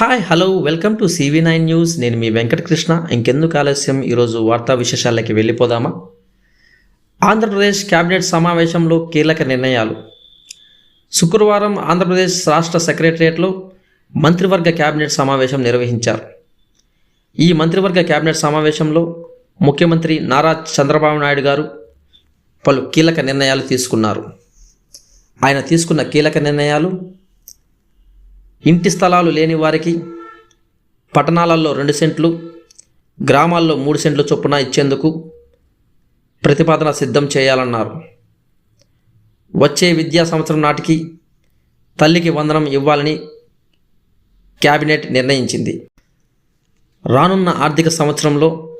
Hi hello welcome to CV nine news నేను మీ వెంకటకృష్ణ. ఇంకెందుకు ఆలస్యం? ఈరోజు వార్తా విశేషాలకి వెళ్ళిపోదామా? ఆంధ్రప్రదేశ్ కేబినెట్ సమావేశంలో కీలక నిర్ణయాలు. శుక్రవారం ఆంధ్రప్రదేశ్ రాష్ట్ర సెక్రటరియట్లో మంత్రివర్గ కేబినెట్ సమావేశం నిర్వహించారు. ఈ మంత్రివర్గ కేబినెట్ సమావేశంలో ముఖ్యమంత్రి నారా చంద్రబాబు నాయుడు గారు పలు కీలక నిర్ణయాలు తీసుకున్నారు. ఆయన తీసుకున్న కీలక నిర్ణయాలు ఇంటి స్థలాలు లేని వారికి పట్టణాలలో రెండు సెంట్లు గ్రామాల్లో మూడు సెంట్లు చొప్పున ఇచ్చేందుకు ప్రతిపాదన సిద్ధం చేయాలన్నారు. వచ్చే విద్యా సంవత్సరం నాటికి తల్లికి వందనం ఇవ్వాలని క్యాబినెట్ నిర్ణయించింది. రానున్న ఆర్థిక సంవత్సరంలో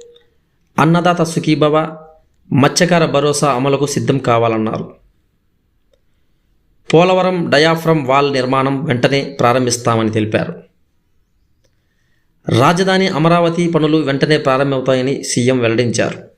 అన్నదాత సుఖీభవ మత్స్యకార భరోసా అమలుకు సిద్ధం కావాలన్నారు. పోలవరం డయాఫ్రమ్ వాల్ నిర్మాణం వెంటనే ప్రారంభిస్తామని తెలిపారు. రాజధాని అమరావతి పనులు వెంటనే ప్రారంభమవుతాయని సీఎం వెల్లడించారు.